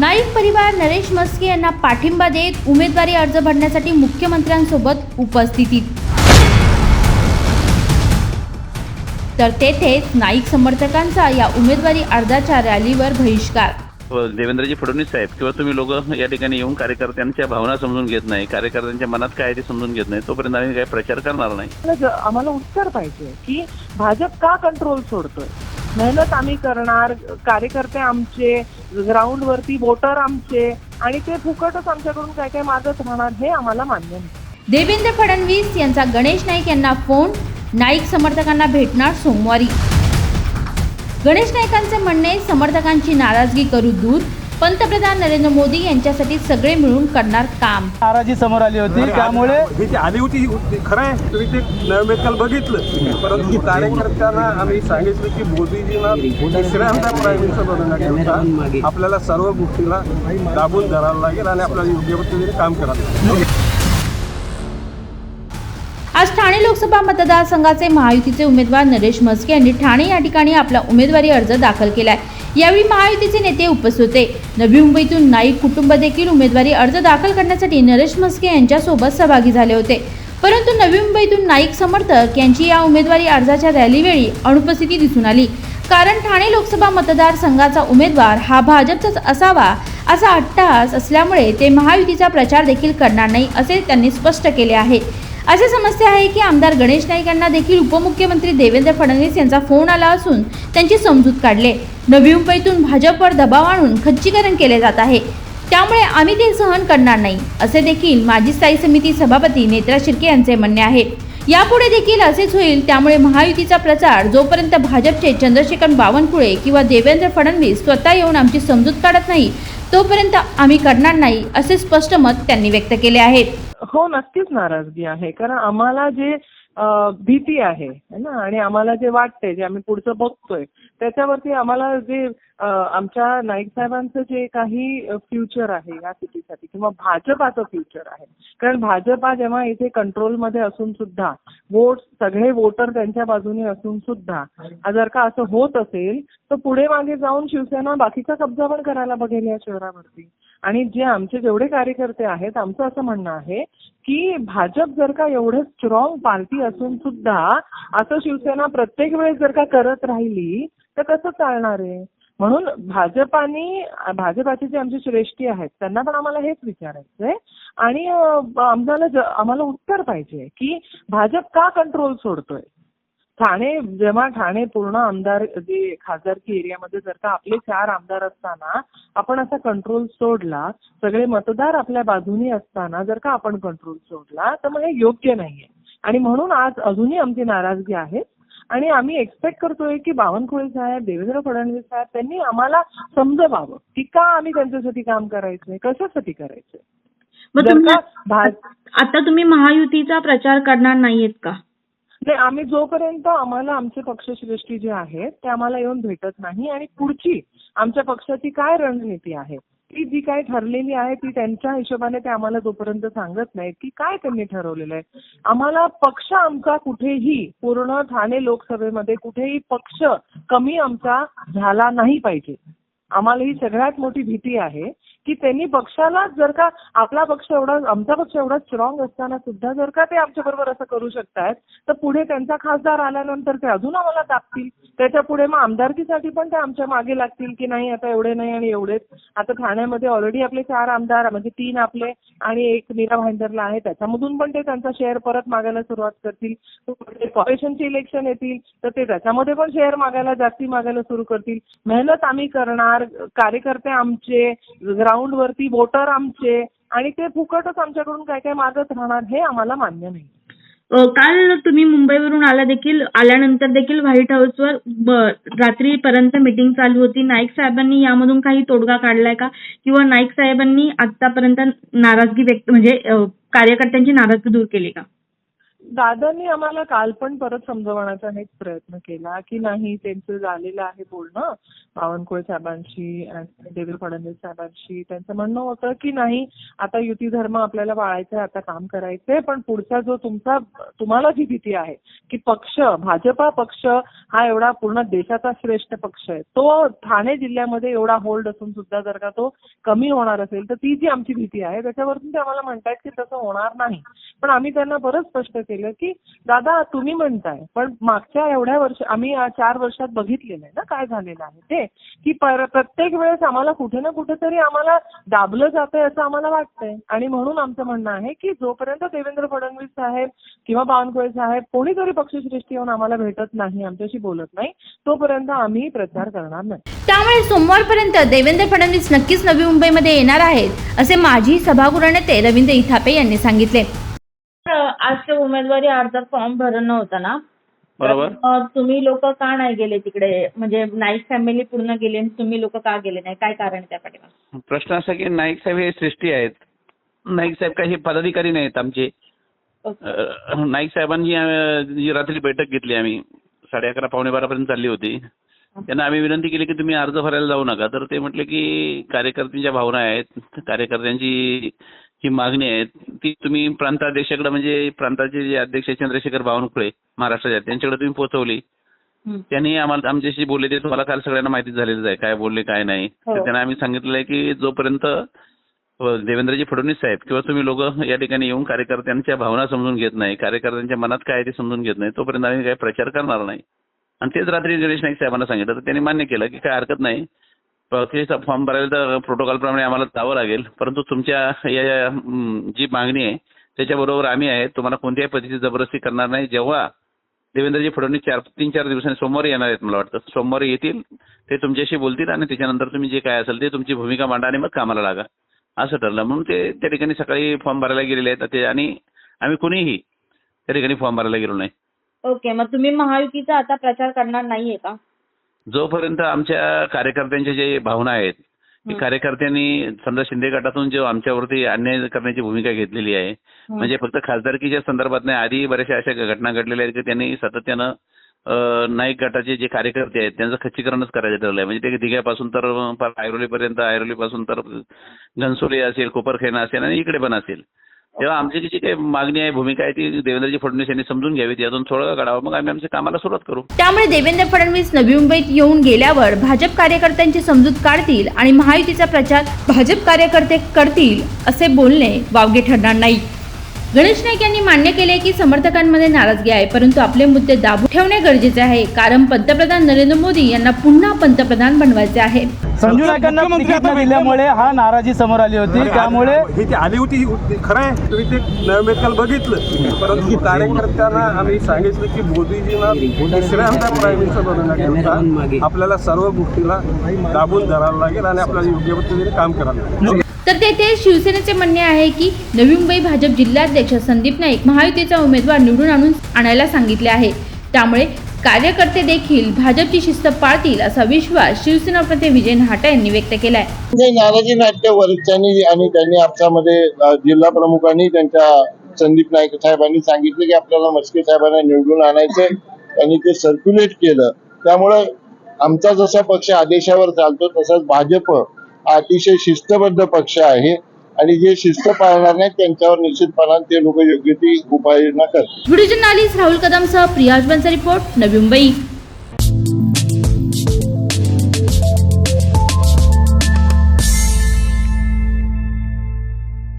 नाईक परिवार नरेश मस्के यांना पाठिंबा देत उमेदवारी अर्ज भरण्यासाठी मुख्यमंत्र्यांसोबत उपस्थितीत तर तेथेच नाईक समर्थकांचा या उमेदवारी अर्जाच्या रॅलीवर बहिष्कार. देवेंद्रजी फडणवीस साहेब किंवा तुम्ही लोक या ठिकाणी येऊन कार्यकर्त्यांच्या भावना समजून घेत नाही कार्यकर्त्यांच्या मनात काय आहे ते समजून घेत नाही तोपर्यंत आम्ही काही प्रचार करणार नाही. आम्हाला उत्तर पाहिजे की भाजप का कंट्रोल सोडतोय? मेहनत आम्ही करणार कार्यकर्ते आमचे ग्राउंडवरती वोटर आमचे आणि ते फुकटच आमच्याकडून काय काय मागत राहणार हे आम्हाला मान्य नाही. देवेंद्र फडणवीस यांचा गणेश नाईक यांना फोन नाईक समर्थकांना भेटणार सोमवारी. गणेश नाईकांचे म्हणणे समर्थकांची नाराजगी करू दूर. पंतप्रधान नरेंद्र मोदी यांच्यासाठी सगळे मिळून करणार काम. नाराजी समोर आली होती त्यामुळे ही जी आली होती ती खरं आहे तुम्ही ते नवमेत काल बघितलं. परंतु कार्यकर्त्यांना आम्ही सांगितलं की मोदीजींना तिसऱ्यांदा प्राईम मिनिस्टर बनवण्याकरता आपल्याला सर्व गोष्टीला दाबून धरावं लागेल आणि आपल्याला योग्य पद्धतीने काम करावं लागेल. आज ठाणे लोकसभा मतदारसंघाचे महायुतीचे उमेदवार नरेश म्हस्के यांनी ठाणे या ठिकाणी आपला उमेदवारी अर्ज दाखल केलाय. यावेळी महायुतीचे नेते उपस्थित होते. नवी मुंबईतून नाईक कुटुंब देखील उमेदवारी अर्ज दाखल करण्यासाठी नरेश म्हस्के यांच्यासोबत सहभागी झाले होते. परंतु नवी मुंबईतून नाईक समर्थक यांची या उमेदवारी अर्जाच्या रॅलीवेळी अनुपस्थिती दिसून आली. कारण ठाणे लोकसभा मतदारसंघाचा उमेदवार हा भाजपचाच असावा असा अट्टहास असल्यामुळे ते महायुतीचा प्रचार देखील करणार नाही असे त्यांनी स्पष्ट केले आहे. अशी समस्या आहे की आमदार गणेश नाईक यांना देखील उपमुख्यमंत्री देवेंद्र फडणवीस यांचा फोन आला असून त्यांची समजूत काढले. नवी मुंबईतून भाजपवर दबाव आणून खच्चीकरण केले जात आहे. त्यामुळे आम्ही ते सहन करणार नाही असे देखील माजी स्थायी समिती सभापती नेत्रा शिर्के यांचे म्हणणे आहे. यापुढे देखील असेच होईल त्यामुळे महायुतीचा प्रचार जोपर्यंत भाजपचे चंद्रशेखर बावनकुळे किंवा देवेंद्र फडणवीस स्वतः येऊन आमची समजूत काढत नाही तोपर्यंत आम्ही करणार नाही असे स्पष्ट मत त्यांनी व्यक्त केले आहे. हो नक्कीच नाराजगी आहे. कारण आम्हाला जे भीती आहे ना? आणि आम्हाला जे वाटतंय जे आम्ही पुढचं बघतोय त्याच्यावरती आम्हाला जे आमच्या नाईक साहेबांचं जे काही फ्युचर आहे या सिटीसाठी किंवा भाजपाचं फ्युचर आहे. कारण भाजपा जेव्हा इथे कंट्रोलमध्ये असून सुद्धा वोट सगळे वोटर त्यांच्या बाजूने असून सुद्धा जर का असं होत असेल तर पुढे मागे जाऊन शिवसेना बाकीचा कब्जा पण करायला बघेल या शहरावरती. आणि जे आमचे जेवढे कार्यकर्ते आहेत आमचं असं म्हणणं आहे की भाजप जर का एवढं स्ट्रॉंग पार्टी असून सुद्धा असं शिवसेना प्रत्येक वेळेस जर का करत राहिली तर कसं चालणार आहे? म्हणून भाजपाने भाजपाचे जे आमचे श्रेष्ठी आहेत त्यांना पण आम्हाला हेच विचारायचंय आणि आम्हाला आम्हाला उत्तर पाहिजे की भाजप का कंट्रोल सोडतोय? ठाणे जेव्हा ठाणे पूर्ण आमदार जे खासदारकी एरियामध्ये जर का आपले चार आमदार असताना आपण असा कंट्रोल सोडला सगळे मतदार आपल्या बाजूनी असताना जर का आपण कंट्रोल सोडला तर मग हे योग्य नाहीये. आणि म्हणून आज अजूनही आमची नाराजगी आहे. आणि आम्ही एक्सपेक्ट करतोय की बावनकुळे साहेब देवेंद्र फडणवीस साहेब त्यांनी आम्हाला समजवावं. की का आम्ही त्यांच्यासाठी काम करायचंय? कशासाठी करायचंय? आता तुम्ही महायुतीचा प्रचार करणार नाहीयेत का? नाही आम्ही जोपर्यंत आम्हाला आमचे पक्षश्रेष्ठी जे आहेत ते आम्हाला येऊन भेटत नाही आणि पुढची आमच्या पक्षाची काय रणनीती आहे? ती जी काय ठरलेली आहे ती त्यांच्या हिशोबाने ते आम्हाला जोपर्यंत सांगत नाहीत की काय त्यांनी ठरवलेलं आहे. आम्हाला पक्ष आमचा कुठेही पूर्ण ठाणे लोकसभेमध्ये कुठेही पक्ष कमी आमचा झाला नाही पाहिजे. आम्हाला ही सगळ्यात मोठी भीती आहे की त्यांनी पक्षाला जर का आपला पक्ष एवढा आमचा पक्ष एवढा स्ट्रॉंग असताना सुद्धा जर का ते आमच्या बरोबर असं करू शकतायत तर पुढे त्यांचा खासदार आल्यानंतर ते अजून आम्हाला दाबतील त्याच्या पुढे मग आमदारकीसाठी पण ते आमच्या मागे लागतील की नाही आता एवढे नाही आणि एवढेच. आता ठाण्यामध्ये ऑलरेडी आपले चार आमदार म्हणजे तीन आपले आणि एक मीरा भाईंदरला आहे. त्याच्यामधून पण ते त्यांचा शेअर परत मागायला सुरुवात करतील. कॉर्पोरेशनचे इलेक्शन येतील तर ते त्याच्यामध्ये पण शेअर मागायला जास्ती मागायला सुरू करतील. मेहनत आम्ही करणार कार्यकर्ते आमचे ग्राउंडवरती वोटर आमचे आणि ते फुकटच आमच्याकडून काय काय मागत राहणार हे आम्हाला मान्य नाही. काल तुम्ही मुंबईवरून आला देखील आल्यानंतर देखील व्हाईट हाऊसवर रात्रीपर्यंत मीटिंग चालू होती. नाईक साहेबांनी यामधून काही तोडगा काढलाय का? किंवा नाईक साहेबांनी आतापर्यंत नाराजगी व्यक्त म्हणजे कार्यकर्त्यांची नाराजगी दूर केली का? दादांनी आम्हाला काल पण परत समजवण्याचा हेच प्रयत्न केला की नाही त्यांचं झालेलं आहे बोलणं. बावनकुळे साहेबांशी आणि देवेंद्र फडणवीस साहेबांशी त्यांचं म्हणणं होतं की नाही आता युती धर्म आपल्याला पाळायचा आता काम करायचंय पण पुढचा जो तुमचा तुम्हाला जी भीती आहे की पक्ष भाजपा पक्ष हा एवढा पूर्ण देशाचा श्रेष्ठ पक्ष आहे. तो ठाणे जिल्ह्यामध्ये एवढा होल्ड असून सुद्धा जर का तो कमी होणार असेल तर ती जी आमची भीती आहे त्याच्यावरून ते आम्हाला म्हणतायत की तसं होणार नाही. पण आम्ही त्यांना बरंच स्पष्ट केलं. की दादा तुम्ही म्हणताय पण मागच्या एवढ्या वर्ष आम्ही चार वर्षात बघितलेलं आहे ना काय झालेलं आहे ते की प्रत्येक वेळेस आम्हाला कुठे ना कुठेतरी आम्हाला दाबलं जातंय असं आम्हाला वाटतंय. आणि म्हणून आमचं म्हणणं आहे की जोपर्यंत देवेंद्र फडणवीस साहेब किंवा बावनकुळे साहेब कोणीतरी पक्षश्रेष्ठी येऊन आम्हाला भेटत नाही आमच्याशी बोलत नाही तोपर्यंत आम्ही प्रचार करणार नाही. त्यामुळे सोमवारपर्यंत देवेंद्र फडणवीस नक्कीच नवी मुंबईमध्ये येणार आहेत असे माजी सभागृह नेते रवींद्र इथापे यांनी सांगितले. आज ते उमेदवारी अर्ज फॉर्म भरणं होतं ना? बरोबर. अ, तुम्ही लोक का नाही गेले तिकडे? म्हणजे नाईक फॅमिली पूर्ण गेले आणि तुम्ही लोक का गेले नाही? काय कारण आहे त्या पाठीमागे? प्रश्न असा की नाईक साहेब हे सृष्टी आहेत. नाईक साहेब काही हे पदाधिकारी नाहीत आमचे. ओके. अं, नाईक साहेबांनी अं, जी रात्री बैठक घेतली आम्ही साडे अकरा पावणे बारापर्यंत चालली होती. त्यांना आम्ही विनंती केली की तुम्ही अर्ज भरायला जाऊ नका. तर ते म्हटले की कार्यकर्त्यांच्या भावना आहेत. कार्यकर्त्यांची जी मागणी आहे ती तुम्ही प्रांताध्यक्षाकडे म्हणजे प्रांताचे जे अध्यक्ष चंद्रशेखर बावनकुळे महाराष्ट्राचे त्यांच्याकडे तुम्ही पोहोचवली हं. त्यांनी आम्हाला आमच्याशी बोलले ते तुम्हाला काल सगळ्यांना माहिती झालेलंच आहे काय बोलले काय नाही हो. तर त्यांना आम्ही सांगितलं आहे की जोपर्यंत देवेंद्रजी फडणवीस साहेब किंवा तुम्ही लोक या ठिकाणी येऊन कार्यकर्त्यांच्या भावना समजून घेत नाही कार्यकर्त्यांच्या मनात काय ते समजून घेत नाही तोपर्यंत आम्ही काही प्रचार करणार नाही आणि तेच रात्री गणेश नाईक साहेबांना सांगितलं तर त्यांनी मान्य केलं की काय हरकत नाही प्रक्रियेचा फॉर्म भरायला तर प्रोटोकॉलप्रमाणे आम्हाला जावं लागेल. परंतु तुमच्या या जी मागणी आहे त्याच्याबरोबर आम्ही आहे तुम्हाला कोणत्याही पद्धतीची जबरदस्ती करणार नाही. जेव्हा देवेंद्रजी फडणवीस चार तीन चार दिवसांनी सोमवारी येणार आहेत मला वाटतं. सोमवारी येतील ते तुमच्याशी बोलतील आणि त्याच्यानंतर तुम्ही जे काय असेल ते तुमची भूमिका मांडा आणि मग कामाला लागा. असं ठरलं. म्हणून ते त्या ठिकाणी सकाळी फॉर्म भरायला गेलेले आहेत. ते आणि आम्ही कुणीही त्या ठिकाणी फॉर्म भरायला गेलो नाही. ओके. मग तुम्ही महायुतीचा आता प्रचार करणार नाहीये का? जोपर्यंत आमच्या कार्यकर्त्यांच्या जे भावना आहेत की. कार्यकर्त्यांनी समजा शिंदे गटातून जो आमच्यावरती अन्याय करण्याची भूमिका घेतलेली आहे म्हणजे फक्त खासदारकीच्या संदर्भात नाही आधी बऱ्याचशा अशा घटना घडलेल्या आहेत की त्यांनी सातत्यानं नाईक गटाचे जे कार्यकर्ते आहेत त्यांचं खच्चीकरणच करायचं ठरलंय म्हणजे ते दिघ्यापासून तर पार ऐरोलीपर्यंत ऐरोलीपासून तर घनसोली असेल कोपरखेना असेल आणि इकडे पण असेल. तेव्हा आमची जी काही मागणी आहे भूमिका आहे ती देवेंद्रजी फडणवीस यांनी समजून घ्यावी यातून थोडं काढावं. मग आम्ही आमच्या कामाला सुरुवात करू. त्यामुळे देवेंद्र फडणवीस नवी मुंबईत येऊन गेल्यावर भाजप कार्यकर्त्यांची समजूत काढतील आणि महायुतीचा प्रचार भाजप कार्यकर्ते करतील असे बोलणे वावगे ठरणार नाही. गणेश नाईक यांनी मान्य केले की समर्थकांमध्ये नाराजगी आहे परंतु आपले मुद्दे दाबून ठेवणे गरजेचे आहे. कारण पंतप्रधान नरेंद्र मोदी यांना पुन्हा पंतप्रधान बनवायचे आहे. संजू नाईकांना तिकीट न दिल्यामुळे हा नाराजी समोर आली होती. त्यामुळे ही आली होती खरं आहे तुम्ही ते नैवेद्याला बघितलं. परंतु कार्यकर्त्यांना आम्ही सांगितलं की मोदीजींना तिसऱ्यांदा प्राईम मिनिस्टर बनवण्याकरता आपल्याला सर्व गोष्टीला दाबून धरायला लागेल आणि आपल्याला योग्य पद्धतीने काम करायला लागेल. तर तेथे शिवसेनेचे म्हणणे आहे की नवी मुंबई भाजप जिल्हाध्यक्ष संदीप नाईक महायुतीचा उमेदवार निवडून आणून आणायला सांगितले आहे. त्यामुळे कार्यकर्ते देखील भाजपची शिस्त पाळतील असा विश्वास शिवसेना प्रमुख विजय नाहटा यांनी व्यक्त केलाय. म्हणजे नाराजी नाट्य वरिष्ठांनी आणि त्यांनी आपल्यामध्ये जिल्हा प्रमुखांनी त्यांच्या संदीप नाईक साहेबांनी सांगितलं की आपल्याला मस्के साहेबांना निवडून आणायचंय. त्यांनी ते सर्क्युलेट केलं. त्यामुळे आमचा जसा पक्ष आदेशावर चालतो तसाच भाजप अतिशय शिस्तबद्ध पक्ष आहे आणि जे शिस्त पाळणार नाही त्यांच्यावर निश्चितपणाने ते लोक योग्य ती उपाययोजना करतात व्हिडिओ जर्नालिस्ट राहुल कदमसह प्रियाज बनचा रिपोर्ट नवी मुंबई.